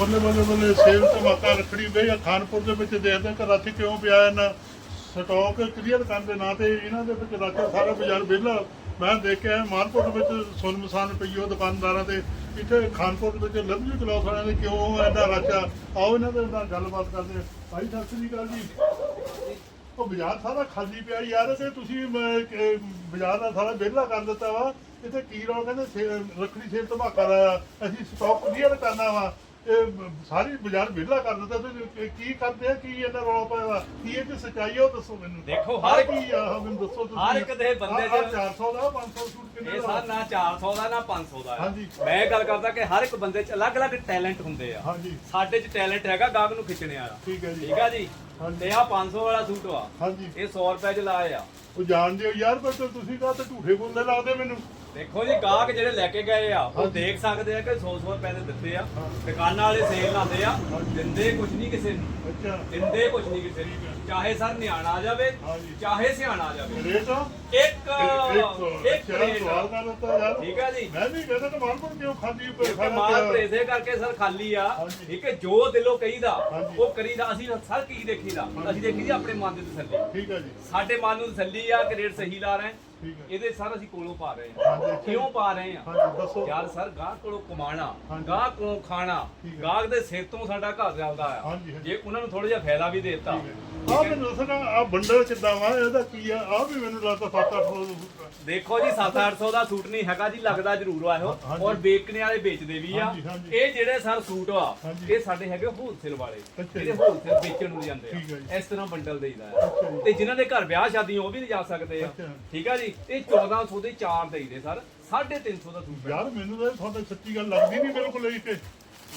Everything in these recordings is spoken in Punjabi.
ਬੱਲੇ ਬੱਲੇ ਬੱਲੇ ਸੇਲ ਧਮਾਕਾ ਰੱਖੜੀ ਪਈ ਆ, ਖਾਨਪੁਰ ਦੇ ਵਿੱਚ ਦੇਖਦੇ ਕਿ ਰਾਤੀ ਕਿਉਂ ਪਿਆ ਇਹਨਾਂ ਸਟਾਕ ਕਲੀਅਰ ਕਰਨ ਦੇ ਨਾਂ ਤੇ ਇਹਨਾਂ ਦੇ ਵਿੱਚ ਰਾਤੀ ਸਾਰਾ ਬਾਜ਼ਾਰ ਵਿਹਲਾ। ਮੈਂ ਦੇਖਿਆ ਕੇ ਮਾਰਕੀਟ ਵਿੱਚ ਸੁਨਮਸਾਨ ਪਈ ਉਹ ਦੁਕਾਨਦਾਰਾਂ ਦੇ, ਇੱਥੇ ਖਾਨਪੁਰ ਵਿੱਚ ਲਵਲੀ ਕਲੌਥ ਵਾਲਿਆਂ ਦੇ ਕਿਉਂ ਇੰਨਾ ਰਾਚਾ ਆਓ ਇਹਨਾਂ ਦੇ ਨਾਲ ਗੱਲਬਾਤ ਕਰਦੇ ਭਾਈ, ਸਤਿ ਸ੍ਰੀ ਅਕਾਲ ਜੀ। ਉਹ ਬਾਜ਼ਾਰ ਸਾਰਾ ਖਾਲੀ ਪਿਆ ਯਾਰ, ਤੇ ਤੁਸੀਂ ਬਾਜ਼ਾਰ ਦਾ ਸਾਰਾ ਵਿਹਲਾ ਕਰ ਦਿੱਤਾ ਵਾ। ਇੱਥੇ ਕੀ ਰੋ ਕਹਿੰਦੇ ਸੇ- ਰੱਖੜੀ ਸੇਲ ਧਮਾਕਾ ਦਾ ਅਸੀਂ ਸਟਾਕ ਕਲੀਅਰ ਕਰਨਾ ਵਾ। ਇਹ ਸਾਰੀ ਬਾਜ਼ਾਰ ਵਿਹਲਾ ਕਰ ਦਿੱਤਾ ਤੇ ਕੀ- ਕਰਦੇ ਆ ਕੀ ਇਹਨਾਂ ਰੌਲਾ ਪਾਇਆ ਵਾ ਕੀ ਇਹ ਚ ਸਚਾਈ ਆ ਉਹ ਦੱਸੋ ਮੈਨੂੰ। ਦੇਖੋ, ਹਰ ਇੱਕ- ਕੀ ਆ ਆਹ ਮੈਨੂੰ ਦੱਸੋ ਤੁਸੀਂ। ਹਰ ਇੱਕ ਦੇ ਬੰਦੇ ਆਹ ਚ- 400 ਦਾ 500 ਸੂਟ ਕਿੰਨੇ ਇਹ ਦਾ? ਸਰ ਨਾ 400 ਦਾ ਨਾ 500 ਦਾ। ਹਾਂਜੀ। ਮੈਂ ਗੱਲ ਕਰਦਾ ਕਿ ਹਰ ਇੱਕ ਬੰਦੇ 'ਚ ਅਲੱਗ-ਅਲੱਗ ਟੈਲੈਂਟ ਹੁੰਦੇ ਆ। ਹਾਂਜੀ। ਸਾਡੇ 'ਚ ਟੈਲੈਂਟ ਹੈਗਾ ਗਾਹਕ ਨੂੰ ਖਿੱਚਣੇ ਵਾਲਾ। ਠੀਕ ਹੈ ਜੀ। ਠੀਕ ਆ ਜੀ? ਹਾਂਜੀ। ਤੇ ਆ 500 ਵਾਲਾ ਸੂਟ ਆ ਹਾਂਜੀ। ਇਹ 100 ਰੁਪਏ 'ਚ ਲਾਏ ਆ। ਉਹ ਜਾਣਦੇ ਹੋ ਯਾਰ ਪਰ ਤੁਸੀਂ ਕਹਾ ਤੇ ਝੂਠੇ ਬੋਲਦੇ ਲੱਗਦੇ ਮੈਨੂੰ। ਦੇਖੋ ਜੀ ਗਾਹਕ ਜਿਹੜੇ ਲੈ ਕੇ ਗਏ ਆ ਉਹ। ਦੇਖ ਸਕਦੇ ਆ ਕਿ 100-100 ਰੁਪਏ ਦੇ ਦਿੱਤੇ ਆ ਹਾਂ। ਦੁਕਾਨਾਂ ਵਾਲੇ ਸੇਲ ਲਾਉਂਦੇ ਆ। ਦਿੰਦੇ ਕੁਝ ਨਹੀਂ ਕਿਸੇ ਨੂੰ ਅੱਛਾ ਦਿੰਦੇ ਕੁਝ ਨਹੀਂ ਕਿਸੇ ਨੂੰ ਚਾਹੇ ਸਰ ਨਿਆਣਾ ਆ ਜਾਵੇ। ਚਾਹੇ ਸਿਆਣਾ ਆ ਜਾਵੇ ਰੇਟ ਇੱਕ ਇੱਕ ਰੇਟ ਸਵਾਲ ਕਰ ਦਿੱਤਾ ਯਾਰ ਠੀਕ ਆ ਜੀ ਮੈਂ ਵੀ ਕਹਿੰਦਾ ਤਾਂ ਮਾਲਪੁਰ ਕਿਉਂ ਉੱਪਰ ਕਿਉਂਕਿ ਮਾਲ ਪ੍ਰੇਸੇ ਕਰਕੇ ਸਰ ਖਾਲੀ ਆ। ਠੀਕ ਹੈ ਜੋ ਦਿਲੋਂ ਕਹੀਦਾ। ਉਹ ਕਰੀਦਾ ਅਸੀਂ ਸਰ ਕੀ ਦੇਖੀਦਾ ਅਸੀਂ ਦੇਖੀ ਜੀ ਆਪਣੇ ਮਨ ਦੀ ਤਸੱਲੀ ਠੀਕ ਹੈ ਜੀ ਸਾਡੇ ਮਨ ਨੂੰ ਤਸੱਲੀ ਆ ਕਿ ਰੇਟ ਸਹੀ ਲਾ ਰਹੇ ਹਾਂ। ਠੀਕ ਹੈ ਇਹਦੇ ਸਰ ਅਸੀਂ ਕੋਲੋਂ ਪਾ ਰਹੇ ਹਾਂਜੀ। ਹਾਂ ਕਿਉਂ ਪਾ ਰਹੇ ਹਾਂਜੀ ਦੱਸੋ ਯਾਰ ਸਰ ਗਾਹਕ ਕੋਲੋਂ ਕਮਾਣਾ ਹਾਂਜੀ। ਗਾਹਕ ਕੋਲੋਂ ਖਾਣਾ ਠੀਕ ਹੈ। ਗਾਹਕ ਦੇ ਸਿਰ ਤੋਂ ਸਾਡਾ ਘਰ ਚੱਲਦਾ ਆ ਹਾਂਜੀ, ਹਾਂਜੀ। ਜੇ ਉਹਨਾਂ ਨੂੰ ਥੋੜਾ ਜਿਹਾ ਫਾਇਦਾ ਵੀ ਦੇ ਦਿੱਤਾ ਆ ਮੈਨੂੰ ਦੱਸਣਾ ਆ ਬੰਡਲ ਕਿੱਦਾਂ ਵਾ ਇਹਦਾ ਕੀ ਆ ਆ ਵੀ ਮੈਨੂੰ ਲੱਗਦਾ 7-800 ਦੇਖੋ ਜੀ 7-800 ਦਾ ਸੂਟ ਨਹੀਂ ਹੈਗਾ ਜੀ ਲੱਗਦਾ ਜ਼ਰੂਰ ਆ ਇਹੋ। ਔਰ ਵੇਚਣੇ ਵਾਲੇ ਵੇਚਦੇ ਵੀ ਆ ਹਾਂਜੀ, ਹਾਂਜੀ। ਇਹ ਜਿਹੜੇ ਸਰ ਸੂਟ ਆ ਹਾਂਜੀ। ਇਹ ਸਾਡੇ ਹੈਗੇ ਹੋਲਸੇਲ ਵਾਲੇ ਅੱਛਾ ਜੀ। ਜਿਹੜੇ ਹੋਲਸੇਲ ਵੇਚਣ ਨੂੰ ਜਾਂਦੇ ਠੀਕ ਹੈ ਆ ਜੀ। ਇਸ ਤਰ੍ਹਾਂ ਬੰਡਲ ਦੇਈਦਾ ਅੱਛਾ ਆ ਜੀ। ਤੇ ਜਿਨ੍ਹਾਂ ਦੇ ਘਰ ਵਿਆਹ ਸ਼ਾਦੀਆਂ ਉਹ ਵੀ ਲਿਜਾ ਸਕਦੇ ਆ ਅੱਛਾ। ਠੀਕ ਆ ਜੀ ਇਹ 1400 ਦੇ 4 ਦੇਈਦੇ ਸਰ। 350 ਦਾ ਸੂਟ ਯਾਰ ਮੈਨੂੰ ਤਾਂ ਤੁਹਾਡੀ ਸੱਚੀ ਗੱਲ ਲੱਗਦੀ ਨਹੀਂ ਬਿਲਕੁਲ ਇਹ। ਤੇ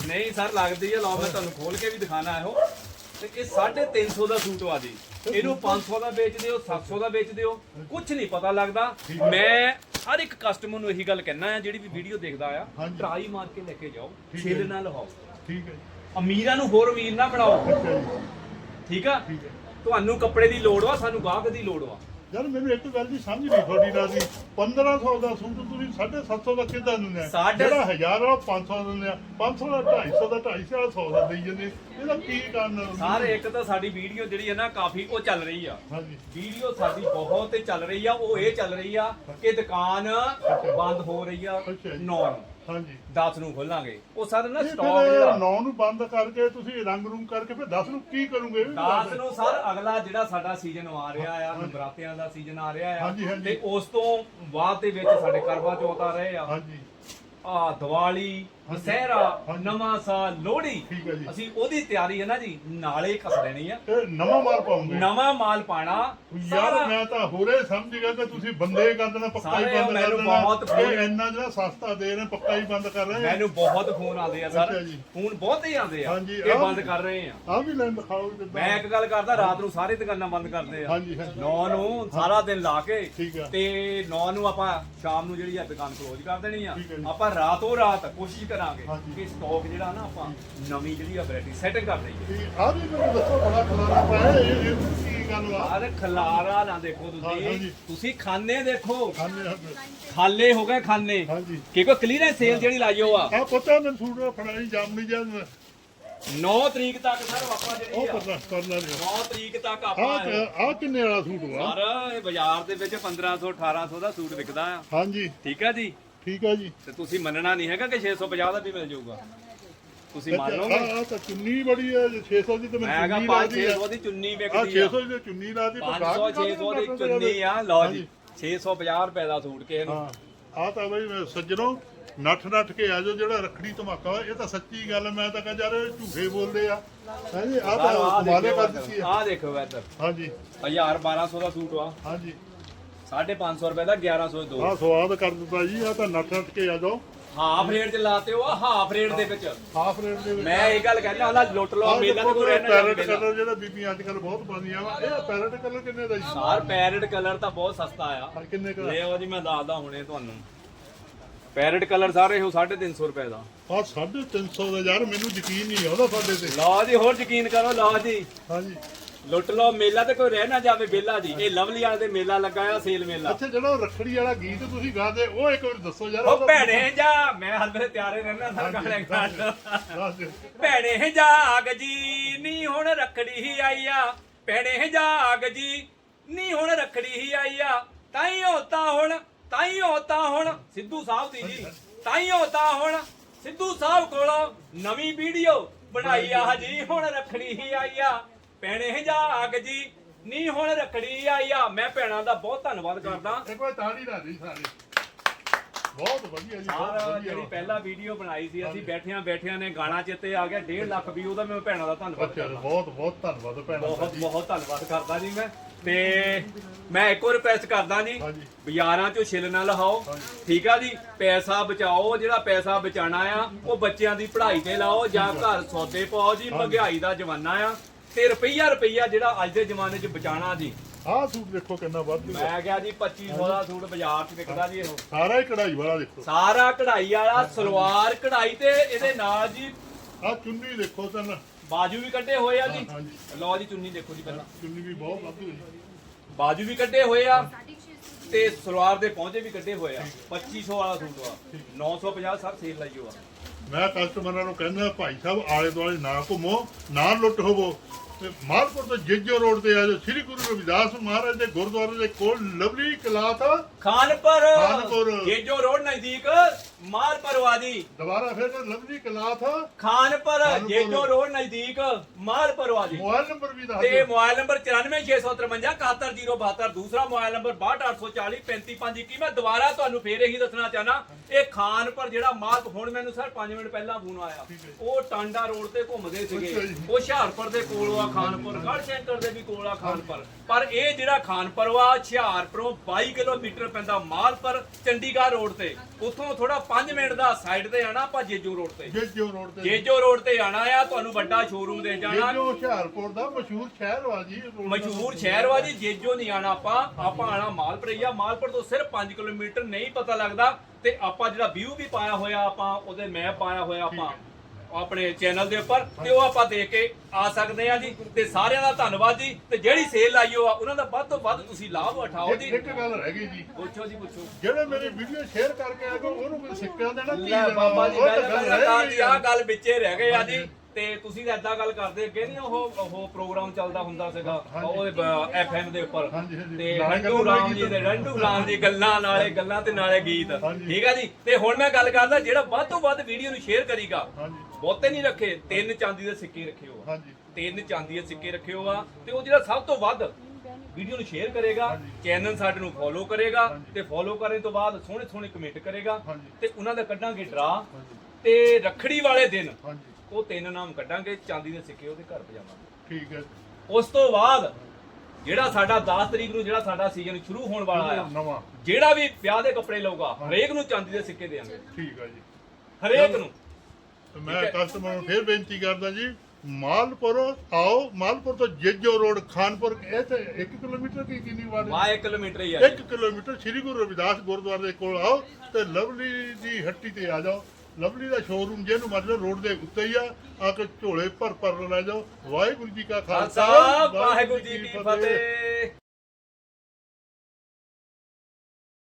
ਨਹੀਂ ਸਰ ਲੱਗਦੀ ਹੈ ਲਓ ਮੈਂ ਤੁਹਾਨੂੰ ਖੋਲ ਕੇ ਵੀ ਦਿਖਾਣਾ ਇਹੋ। ਤੇ ਇਹ 350 ਦਾ ਸੂਟ ਵਾ ਜੀ। ਇਹਨੂੰ 500 ਦਾ ਵੇਚਦੇ ਹੋ 700 ਦਾ ਵੇਚਦੇ ਹੋ ਕੁਝ ਨਹੀਂ ਪਤਾ ਲੱਗਦਾ। ਮੈਂ ਹਰ ਇੱਕ ਕਸਟਮਰ ਨੂੰ ਇਹੀ ਗੱਲ ਕਹਿਣਾ ਆ ਜਿਹੜੀ ਵੀ ਵੀਡੀਓ ਦੇਖਦਾ ਆ ਹਾਂਜੀ। ਟਰਾਈ ਮਾਰ ਕੇ ਲੈ ਕੇ ਜਾਓ। ਠੀਕ ਹੈ ਛਿੱਲ ਜੀ। ਨਾ ਲਹਾਓ ਠੀਕ ਹੈ ਅਮੀਰਾਂ ਨੂੰ ਹੋਰ ਅਮੀਰ ਨਾ ਬਣਾਓ। ਅੱਛਾ ਜੀ। ਠੀਕ ਆ? ਠੀਕ ਹੈ। ਤੁਹਾਨੂੰ ਕੱਪੜੇ ਦੀ ਲੋੜ ਵਾ ਸਾਨੂੰ ਗਾਹਕ ਦੀ ਲੋੜ ਵਾ। ਯਾਰ ਮੈਨੂੰ ਇੱਕ ਗੱਲ ਦੀ ਸਮਝ ਨਹੀਂ ਤੁਹਾਡੀ ਨਾਲ ਦੀ। 1500 ਦਾ ਸੂਟ ਤੁਸੀਂ 750 ਦਾ ਕਿੱਦਾਂ ਦਿੰਦੇ ਆ? ਸਾਢੇ- ਜਿਹੜਾ 1000 ਵਾਲਾ 500 ਦਾ ਦਿੰਦੇ ਆ। 500 ਦਾ 250 ਦਾ 250 ਦਾ 100 ਦਾ ਦੇਈ ਜਾਂਦੇ ਇਹਦਾ ਕੀ ਕਾਰਨ ਆ? ਸਾਰੇ ਇੱਕ ਤਾਂ ਸਾਡੀ ਵੀਡੀਓ ਜਿਹੜੀ ਹੈ ਨਾ ਕਾਫੀ ਉਹ ਚੱਲ ਰਹੀ ਆ। ਹਾਂਜੀ। ਵੀਡੀਓ ਸਾਡੀ ਬਹੁਤ ਚੱਲ ਰਹੀ ਆ ਉਹ ਇਹ ਚੱਲ ਰਹੀ ਆ ਕਿ ਦੁਕਾਨ ਬੰਦ ਹੋ ਰਹੀ ਆ ਅੱਛਾ ਜੀ। 9 ਨੂੰ। ਹਾਂਜੀ। 10 ਨੂੰ ਖੋਲਾਂਗੇ। ਉਹ ਸਰ ਨਾ ਸਟਾਕ ਜਿਹੜਾ। 9 ਨੂੰ ਬੰਦ ਕਰਕੇ ਤੁਸੀਂ ਰੰਗ ਰੂਮ ਕਰਕੇ ਫਿਰ 10 ਨੂੰ ਕੀ ਕਰੋਗੇ? ਇਹ ਵੀ 10 ਦੱਸ। ਨੂੰ ਸਰ ਅਗਲਾ ਜਿਹੜਾ ਸਾਡਾ ਸੀਜ਼ਨ ਆ ਰਿਹਾ ਆ ਨਵਰਾਤਿਆਂ ਦਾ ਸੀਜ਼ਨ ਆ ਰਿਹਾ ਆ ਹਾਂਜੀ, ਹਾਂਜੀ। ਤੇ ਉਸ ਤੋਂ ਬਾਅਦ ਦੇ ਵਿੱਚ ਸਾਡੇ ਕਰਵਾ ਚੌਥ ਆ ਰਹੇ ਆ ਹਾਂਜੀ ਆ ਦੀਵਾਲੀ। ਦੁਸਹਿਰਾ। ਨਵਾਂ ਸਾਲ ਲੋਹੜੀ। ਠੀਕ ਹੈ ਜੀ। ਅਸੀਂ ਉਹਦੀ ਤਿਆਰੀ ਹੈ ਨਾ ਜੀ ਨਾਲੇ ਕੱਸ ਦੇਣੀ ਆ। ਨਵਾਂ ਮਾਲ ਪਾਉਂਗੇ। ਨਵਾਂ ਮਾਲ ਪਾਣਾ। ਯਾਰ ਮੈਂ ਤਾਂ ਹੋਰੇ ਸਮਝ ਗਿਆ ਕਿ ਤੁਸੀਂ ਬੰਦੇ ਕਰ ਦੇਣਾ ਪੱਕਾ ਹੀ ਸਾਰੇ ਬੰਦ ਕਰ ਮੈਨੂੰ ਦੇਣਾ। ਬਹੁਤ ਇਹ ਇੰਨਾ ਜਿਹੜਾ ਸਸਤਾ ਦੇ ਰਹੇ ਪੱਕਾ ਹੀ ਬੰਦ ਕਰ ਰਹੇ ਮੈਨੂੰ ਬਹੁਤ ਫੋਨ ਆਉਂਦੇ ਆ ਅੱਛਾ ਸਰ ਜੀ। ਫੋਨ ਬਹੁਤ ਹੀ ਆਉਂਦੇ ਆ ਹਾਂਜੀ, ਇਹ ਆਹ- ਬੰਦ ਕਰ ਰਹੇ ਆ। ਆ ਵੀ ਲੈਣ ਦਿਖਾਓ ਮੈਂ ਇੱਕ ਗੱਲ ਕਰਦਾ ਰਾਤ ਨੂੰ ਸਾਰੇ ਦੁਕਾਨਾਂ ਬੰਦ ਕਰਦੇ ਆ। ਹਾਂਜੀ ਹਾਂਜੀ। 9 ਨੂੰ ਸਾਰਾ ਦਿਨ ਲਾ ਕੇ ਠੀਕ ਆ। ਤੇ 9 ਨੂੰ ਆਪਾਂ ਸ਼ਾਮ ਨੂੰ ਜਿਹੜੀ ਆ ਦੁਕਾਨ ਕਲੋਜ਼ ਕਰ ਦੇਣੀ ਆ। ਠੀਕ ਹੈ ਜੀ। ਆਪਾਂ ਰਾਤੋਂ ਰਾਤ ਕੋਸ਼ਿਸ਼ ਕਰਾਂਗੇ ਹਾਂਜੀ। ਕਿ ਸਟਾਕ ਜਿਹੜਾ ਨਾ ਆਪਾਂ ਨਵੀਂ ਜਿਹੜੀ ਆ ਵੈਰਾਈਟੀ ਸੈਟਿੰਗ ਕਰ ਦਈਏ ਠੀਕ ਆ ਵੀ ਮੈਨੂੰ ਦੱਸੋ ਬੜਾ ਖਲਾਰਾ ਪਾਇਆ ਇਹ ਇਹ ਕੀ ਗੱਲ ਵਾ? ਅਰੇ ਖਲਾਰਾ ਨਾ ਦੇਖੋ ਹਾਂ, ਤੁਸੀਂ ਹਾਂਜੀ। ਤੁਸੀਂ ਖਾਨੇ ਦੇਖੋ। ਹਾਂਜੀ ਖਾਲੇ ਹੋ ਗਏ ਖਾਨੇ। ਹਾਂਜੀ। ਕਿ ਕੋਈ ਕਲੀਅਰੈਂਸ ਸੇਲ ਜਿਹੜੀ ਲਾਈਓ ਆ। ਆ ਪਤਾ ਮੈਨੂੰ ਸੂਟ ਫੜਾਈ ਜਾਮਣੀ ਜਾਂ 9 ਤਰੀਕ ਤੱਕ ਸਰ ਆਪਾਂ ਜਿਹੜੀ ਉਹ ਆ। ਪਤਾ ਕਰ ਲੈ 9 ਤਰੀਕ ਤੱਕ ਆ ਆਪਾਂ ਆ ਕਿੰਨੇ ਵਾਲਾ ਸੂਟ ਵਾ? ਸਰ ਇਹ ਬਾਜ਼ਾਰ ਦੇ ਵਿੱਚ 1500 1800 ਦਾ ਸੂਟ ਵਿਕਦਾ ਆ। ਹਾਂਜੀ। ਠੀਕ ਹੈ ਜੀ? ਠੀਕ ਆ ਜੀ। ਤੇ ਤੁਸੀਂ ਮੰਨਣਾ ਨਹੀਂ ਹੈਗਾ ਕਿ 650 ਦਾ ਵੀ ਮਿਲ ਜਾਊਗਾ? ਤੁਸੀਂ ਮੰਨ ਲਓਗੇ? ਆ ਤਾਂ ਚੁੰਨੀ ਬੜੀ ਹੈ 600 ਦੀ ਤਾਂ ਮੈਂ ਮੈਨੂੰ ਹੈਗਾ ਚੁੰਨੀ 5 ਲੱਗਦੀ ਆ 600 ਦੀ ਚੁੰਨੀ ਆ ਵਿਕਦੀ ਆ। 600 ਦੀ ਚੁੰਨੀ ਲਾਦੀ 500 600 ਦੀ ਚੁੰਨੀ ਆ ਲਓ ਜੀ 650 ਰੁਪਏ ਦਾ ਸੂਟ ਕਿਸੇ ਨੂੰ। ਹਾਂ ਆ ਤਾਂ ਬਈ ਮੈਂ ਸੱਜਣੋ ਨੱਠ ਨੱਠ ਕੇ ਆ ਜਾਓ ਜਿਹੜਾ ਰੱਖੜੀ ਧਮਾਕਾ ਇਹ ਤਾਂ ਸੱਚੀ ਗੱਲ ਹੈ, ਮੈਂ ਤਾਂ ਕਹਾਂ ਯਾਰ ਇਹ ਝੂਠੇ ਬੋਲਦੇ ਆ। ਹਾਂਜੀ ਆ ਤਾਂ ਕਮਾਲੇ ਕਰ ਦਿੱਤੀ ਆ ਆ ਦੇਖੋ ਵੈਦਰ ਹਾਂਜੀ। 1000 1200 ਦਾ ਸੂਟ ਆ ਹਾਂਜੀ। 550 ਰੁਪਏ ਦਾ 1100 ਦੋ। ਆ ਸਵਾਦ ਕਰ ਦਿੱਤਾ ਜੀ ਆ ਤਾਂ ਨੱਠ ਨੱਠ ਕੇ ਆ ਜਾਓ। ਹਾਫ ਰੇਟ ਚ ਲਾਤੇ ਹੋ ਆ ਹਾਫ ਰੇਟ ਦੇ ਵਿੱਚ। ਹਾਫ ਰੇਟ ਦੇ ਵਿੱਚ। ਮੈਂ ਇਹ ਗੱਲ ਕਹਿੰਦਾ ਉਹਨਾਂ ਲੁੱਟ ਲਓ ਆਹ ਮੇਲਾ ਦੇਖੋ ਤੇ ਰਹਿਣਾ ਪੈਰਟ ਮੇਲਾ। ਕਲਰ ਜਿਹੜਾ ਬੀਬੀਆਂ ਅੱਜ ਕੱਲ ਬਹੁਤ ਪਾਉਂਦੀਆਂ ਵਾ ਇਹ ਪੈਰਟ ਕਲਰ ਕਿੰਨੇ ਦਾ ਜੀ? ਸਾਰ ਪੈਰਟ ਕਲਰ ਤਾਂ ਬਹੁਤ ਸਸਤਾ ਆ। ਹਾਂ, ਕਿੰਨੇ ਦਾ ਲੈ ਆਓ ਜੀ ਮੈਂ ਦੱਸਦਾ ਹੁਣੇ ਤੁਹਾਨੂੰ। ਪੈਰਟ ਕਲਰ ਸਾਰੇ ਇਹੋ 350 ਰੁਪਏ ਦਾ। ਆ 350 ਦਾ ਯਾਰ ਮੈਨੂੰ ਯਕੀਨ ਨਹੀਂ ਆਉਂਦਾ ਤੁਹਾਡੇ ਤੇ। ਲਓ ਜੀ ਹੋਰ ਯਕੀਨ ਕਰੋ ਲਓ ਜੀ। ਹਾਂਜੀ। ਲੁੱਟ ਲਓ ਮੇਲਾ ਤੇ ਕੋਈ ਰਹਿ ਨਾ ਜਾਵੇ ਬੇਲਾ ਜੀ। ਇਹ ਲਵਲੀ ਵਾਲੇ ਦੇ ਮੇਲਾ ਲੱਗਾ ਆ ਸੇਲ ਮੇਲਾ। ਅੱਛਾ ਜਿਹੜਾ ਉਹ ਰੱਖੜੀ ਵਾਲਾ ਗੀਤ ਤੁਸੀਂ ਗਾਦੇ ਉਹ ਇੱਕ ਵਾਰ ਦੱਸੋ ਯਾਰ। ਉਹ ਉਹਦਾ- ਭੈਣੇ ਜਾ ਮੈਂ ਹੱਲੇ ਤਿਆਰੇ ਰਹਿਣਾ ਸਰ ਗਾਣੇ ਗਾਣ। ਦੱਸ ਦਿਓ। ਭੈਣੇ ਜਾਗ ਜੀ ਨੀ ਹੁਣ ਰੱਖੜੀ ਹੀ ਆਈ ਆ। ਭੈਣੇ ਜਾਗ ਜੀ ਨੀ ਹੁਣ ਰੱਖੜੀ ਹੀ ਆਈ ਆ। ਤਾਈ ਹੋਤਾ ਹੁਣ ਤਾਈ ਹੋਤਾ ਹੁਣ ਸਿੱਧੂ ਸਾਹਿਬ ਦੀ ਜੀ। ਤਾਈ ਹੋਤਾ ਹੁਣ ਸਿੱਧੂ ਸਾਹਿਬ ਕੋਲੋਂ ਨਵੀਂ ਵੀਡੀਓ ਬਣਾਈ ਆ ਜੀ ਹੁਣ ਰੱਖੜੀ ਹੀ ਆਈ ਆ। ਭੈਣੇ ਜਾਗ ਜੀ। ਨੀ ਹੁਣ ਰੱਖੜੀ ਆਈ ਆ। ਮੈਂ ਭੈਣਾਂ ਦਾ ਬਹੁਤ ਧੰਨਵਾਦ ਕਰਦਾ। ਇੱਕ ਵਾਰ ਤਾੜੀ ਲਾ ਦੀ ਸਾਰੇ। ਬਹੁਤ ਵਧੀਆ ਜੀ ਬਹੁਤ ਵਧੀਆ। ਜਿਹੜੀ ਪਹਿਲਾ ਵੀਡੀਓ ਬਣਾਈ ਸੀ ਅਸੀਂ ਬੈਠਿਆਂ ਬੈਠਿਆਂ ਨੇ ਗਾਣਾ ਚਿੱਤੇ ਆ ਗਿਆ। 1.5 ਲੱਖ ਵੀ ਉਹਦਾ ਮੈਂ ਭੈਣਾਂ ਦਾ ਧੰਨਵਾਦ ਅੱਛਾ ਕਰਦਾ। ਬਹੁਤ ਬਹੁਤ ਧੰਨਵਾਦ ਭੈਣਾਂ ਦਾ ਬਹੁਤ ਬਹੁਤ ਧੰਨਵਾਦ ਕਰਦਾ ਜੀ ਮੈਂ। ਤੇ ਮੈਂ ਇੱਕ ਹੋਰ ਰਿਕਵੈਸਟ ਕਰਦਾ ਜੀ। ਹਾਂਜੀ। ਬਾਜ਼ਾਰਾਂ ਚੋਂ ਛਿੱਲ ਨਾ ਲਹਾਓ। ਠੀਕ ਆ ਜੀ? ਪੈਸਾ ਬਚਾਓ ਜਿਹੜਾ ਪੈਸਾ ਬਚਾਣਾ ਆ ਉਹ ਬੱਚਿਆਂ ਦੀ ਪੜ੍ਹਾਈ ਤੇ ਲਾਓ ਜਾਂ ਘਰ ਸੌਦੇ ਪਾਓ ਜੀ ਮਹਿੰਗਾਈ ਦਾ ਜ਼ਮਾਨਾ ਆ। ਤੇ ਰੁਪਈਆ ਰੁਪਈਆ ਜਿਹੜਾ ਅੱਜ ਦੇ ਜ਼ਮਾਨੇ 'ਚ ਬਚਾਣਾ ਜੀ। ਆਹ ਸੂਟ ਦੇਖੋ ਕਿੰਨਾ ਵੱਧ ਗਿਆ। ਮੈਂ ਕਿਹਾ ਜੀ 2500 ਦਾ ਸੂਟ ਬਾਜ਼ਾਰ 'ਚ ਵਿਕਦਾ ਜੀ ਇਹ। ਸਾਰਾ ਹੀ ਕਢਾਈ ਵਾਲਾ ਦੇਖੋ। ਸਾਰਾ ਕਢਾਈ ਵਾਲਾ ਸਲਵਾਰ ਕਢਾਈ ਤੇ ਇਹਦੇ ਨਾਲ ਜੀ ਆਹ ਚੁੰਨੀ ਦੇਖੋ ਤਨ ਬਾਜੂ ਵੀ ਕੱਢੇ ਹੋਏ ਆ ਜੀ। ਹਾਂਜੀ ਲਓ ਜੀ ਚੁੰਨੀ ਦੇਖੋ ਜੀ ਪਹਿਲਾਂ। ਚੁੰਨੀ ਵੀ ਬਹੁਤ ਵੱਧ ਹੋਈ ਬਾਜੂ ਵੀ ਕੱਢੇ ਹੋਏ ਆ ਤੇ ਸਲਵਾਰ ਦੇ ਪਹੁੰਚੇ ਵੀ ਕੱਢੇ ਹੋਏ ਆ। 2500 ਵਾਲਾ ਸੂਟ ਆ 950 ਸਰ ਸੇਲ ਲਾਈਓ ਆ। ਮੈਂ ਕਸਟਮਰਾਂ ਨੂੰ ਕਹਿੰਦਾ ਭਾਈ ਸਾਹਿਬ ਆਲੇ ਦੁਆਲੇ ਨਾ ਘੁੰਮੋ ਨਾ ਲੁੱਟ ਹੋਵੋ। ਤੇ ਮਾਲਪੁਰ ਤੋਂ ਜੇਜੋ ਰੋਡ ਤੇ ਆ ਜਾਓ। ਸ੍ਰੀ ਗੁਰੂ ਰਵਿਦਾਸ ਮਹਾਰਾਜ ਦੇ ਗੁਰਦੁਆਰੇ ਦੇ ਕੋਲ lovely cloth Khanpur. Khanpur. Jejo road ਨਜ਼ਦੀਕ। ਮਾਲਪੁਰ ਵਾਦੀ ਦੁਬਾਰਾ ਫਿਰ lovely cloth. Khanpur Khanpur. Jejo road ਨਜ਼ਦੀਕ ਮਾਲਪੁਰ ਵਾਦੀ ਮੋਬਾਈਲ ਨੰਬਰ ਵੀ ਦੱਸ ਤੇ ਦਿਓ। ਮੋਬਾਈਲ ਨੰਬਰ 94653 71072 ਦੂਸਰਾ ਮੋਬਾਈਲ ਨੰਬਰ 62840 35521 ਮੈਂ ਦੁਬਾਰਾ ਤੁਹਾਨੂੰ ਫੇਰ ਇਹੀ ਦੱਸਣਾ ਚਾਹਨਾ ਇਹ ਖਾਨਪੁਰ ਜਿਹੜਾ ਮਾਲਕ ਹੁਣ ਮੈਨੂੰ ਸਰ 5 ਮਿੰਟ ਪਹਿਲਾਂ ਫੋਨ ਆਇਆ। ਠੀਕ ਹੈ। ਉਹ ਟਾਂਡਾ ਰੋਡ ਤੇ ਘੁੰਮਦੇ ਸੀਗੇ। ਅੱਛਾ ਜੀ। ਉਹ ਹੁਸ਼ਿਆਰਪੁਰ ਦੇ ਕੋਲ ਆ ਖਾਨਪੁਰ ਗੜ ਸੈਂਟਰ ਦੇ ਵੀ ਕੋਲ ਆ ਖਾਨਪੁਰ ਪਰ। ਇਹ ਜਿਹੜਾ ਖਾਨਪੁਰ ਵਾ ਹੁਸ਼ਿਆਰਪੁਰੋਂ 22 ਕਿਲੋਮੀਟਰ ਪੈਂਦਾ ਮਾਲਪੁਰ ਚੰਡੀਗੜ੍ਹ ਰੋਡ ਤੇ। ਉੱਥੋਂ ਥੋੜਾ 5 ਮਿੰਟ ਦਾ ਸਾਈਡ ਤੇ ਆਣਾ ਆਪਾਂ ਜੇਜੋ ਰੋਡ ਤੇ। ਜੇਜੋ ਰੋਡ ਤੇ। ਜੇਜੋ ਰੋਡ ਤੇ ਆਣਾ ਆ ਤੁਹਾਨੂੰ ਵੱਡਾ ਸ਼ੋਰੂਮ ਦੇ ਜਾਣਾ। ਜੇਜੋ ਹੁਸ਼ਿਆਰਪੁਰ ਦਾ ਮਸ਼ਹੂਰ ਸ਼ਹਿਰ ਵਾ ਜੀ। ਮਸ਼ਹੂਰ ਸ਼ਹਿਰ ਵਾ ਜੀ ਜੇਜੋ ਨਹੀਂ ਆਣਾ ਆਪਾਂ। ਆਪਾਂ ਆਣਾ ਮਾਲਪੁਰ ਹੀ ਆ ਮਾਲਪੁਰ ਤੋਂ ਸਿਰਫ 5 ਕਿਲੋਮੀਟਰ ਨਹੀਂ ਪਤਾ ਲੱਗਦਾ ਤੇ ਆਪਾਂ ਜਿਹੜਾ ਵਿਊ ਵੀ ਪਾਇਆ ਹੋਇਆ ਆਪਾਂ ਉਹਦੇ ਮੈਪ ਪਾਇਆ ਹੋਇਆ ਆਪਾਂ। ਆਪਣੇ ਚੈਨਲ ਦੇ ਉੱਪਰ ਤੇ ਉਹ ਆਪਾਂ ਦੇਖ ਕੇ ਆ ਸਕਦੇ ਆ ਜੀ। ਤੇ ਸਾਰਿਆਂ ਦਾ ਧੰਨਵਾਦ ਜੀ। ਤੇ ਜਿਹੜੀ ਸੇਲ ਲਾਈਓ ਆ ਉਹਨਾਂ ਦਾ ਵੱਧ ਤੋਂ ਵੱਧ ਤੁਸੀਂ ਲਾਭ ਉਠਾਓ ਜੀ। ਇੱਕ ਗੱਲ ਰਹਿ ਗਈ ਜੀ। ਪੁੱਛੋ ਜੀ ਪੁੱਛੋ। ਜਿਹੜੇ ਮੇਰੀ ਵੀਡੀਓ ਸ਼ੇਅਰ ਕਰਕੇ ਆਗੋ ਉਹਨੂੰ ਕੋਈ ਸਿੱਕਿਆ ਦੇਣਾ ਕੀ ਲੈ ਬਾਬਾ ਜੀ ਗੱਲ ਜੀ ਆ। ਗੱਲ ਵਿੱਚੇ ਰਹਿ ਗਏ ਆ ਜੀ। ਤੇ ਤੁਸੀਂ ਤਾਂ ਏਦਾਂ ਗੱਲ ਕਰਦੇ ਅੱਗੇ ਨਹੀਂ ਉਹ ਉਹ ਪ੍ਰੋਗਰਾਮ ਚੱਲਦਾ ਹੁੰਦਾ ਸੀਗਾ। ਉਹਦੇ ਐਫਐਮ ਦੇ ਉੱਪਰ। ਤੇ ਰੰਡੂ ਰਾਮ ਜੀ ਦੇ ਰੰਡੂ ਰਾਮ ਦੀ ਗੱਲਾਂ ਨਾਲੇ ਗੱਲਾਂ ਤੇ ਨਾਲੇ ਗੀਤ। ਠੀਕ ਆ ਜੀ? ਤੇ ਹੁਣ ਮੈਂ ਗੱਲ ਕਰਦਾ ਜਿਹੜਾ ਵੱਧ ਤੋਂ ਵੱਧ ਵੀਡੀਓ ਨੂੰ ਸ਼ੇਅਰ ਕਰੀਗਾ। ਹਾਂਜੀ। ਬਹੁਤੇ ਨਹੀਂ ਰੱਖੇ ਤਿੰਨ ਚਾਂਦੀ ਦੇ ਸਿੱਕੇ ਰੱਖੇ ਹੋ ਆ। ਹਾਂਜੀ। ਤਿੰਨ ਚਾਂਦੀ ਦੇ ਸਿੱਕੇ ਰੱਖੇ ਹੋ ਆ ਤੇ ਉਹ ਜਿਹੜਾ ਸਭ ਤੋਂ ਵੱਧ ਵੀਡੀਓ ਨੂੰ ਸ਼ੇਅਰ ਕਰੇਗਾ। ਚੈਨਲ ਸਾਡੇ ਨੂੰ ਫੋਲੋ ਕਰੇਗਾ। ਤੇ ਫੋਲੋ ਕਰਨ ਤੋਂ ਬਾਅਦ ਸੋਹਣੇ ਸੋਹਣੇ ਕਮੈਂਟ ਕਰੇਗਾ। ਤੇ ਉਹਨਾਂ ਦਾ ਕੱਢਾਂਗੇ ਡਰਾ ਤੇ ਰੱਖੜੀ ਵਾਲੇ ਦਿਨ ਉਹ ਤਿੰਨ ਨਾਮ ਕੱਢਾਂਗੇ ਚਾਂਦੀ ਦੇ ਸਿੱਕੇ ਉਹਦੇ ਘਰ ਪਜਾਵਾਂਗੇ। ਠੀਕ ਹੈ। ਉਸ ਤੋਂ ਬਾਅਦ ਜਿਹੜਾ ਸਾਡਾ 10 ਤਰੀਕ ਨੂੰ ਜਿਹੜਾ ਸਾਡਾ ਸੀਜ਼ਨ ਸ਼ੁਰੂ ਹੋਣ ਵਾਲਾ ਆ ਨਵਾਂ। ਜਿਹੜਾ ਵੀ ਵਿਆਹ ਦੇ ਕੱਪੜੇ ਲਊਗਾ ਹਰੇਕ ਨੂੰ ਚਾਂਦੀ ਦੇ ਸਿੱਕੇ ਦੇਵਾਂਗੇ। ਠੀਕ ਹੈ ਜੀ। ਹਰੇਕ ਨੂੰ। ਮੈਂ ਕਸਟਮਰ ਨੂੰ ਫੇਰ ਬੇਨਤੀ ਕਰਦਾ ਜੀ ਮਾਲਪੁਰ ਆਓ ਮਾਲਪੁਰ ਤੋਂ ਜੇਜੋ ਰੋਡ ਖਾਨਪੁਰ ਇਹ ਤੇ 1 ਕਿਲੋਮੀਟਰ ਕੀ ਕਿੰਨੀ ਵਾਰ ਵਾਹ 1 ਕਿਲੋਮੀਟਰ ਹੀ ਆ 1 ਕਿਲੋਮੀਟਰ ਸ੍ਰੀ ਗੁਰੂ ਰਵਿਦਾਸ ਗੁਰਦੁਆਰੇ ਦੇ ਕੋਲ ਆਓ ਤੇ ਲਵਲੀ ਦੀ ਹੱਟੀ ਤੇ ਆ ਜਾਓ। ਲਵਲੀ ਦਾ ਸ਼ੋਰੂਮ ਜਿਹਨੂੰ ਮਤਲਬ ਰੋਡ ਦੇ ਉੱਤੇ ਹੀ ਆ ਆ ਕੇ ਝੋਲੇ ਭਰ ਭਰ ਲੈ ਜਾਓ। ਵਾਹਿਗੁਰੂ ਜੀ ਕਾ ਖਾਲਸਾ ਵਾਹਿਗੁਰੂ ਜੀ ਕੀ ਫਤਿਹ।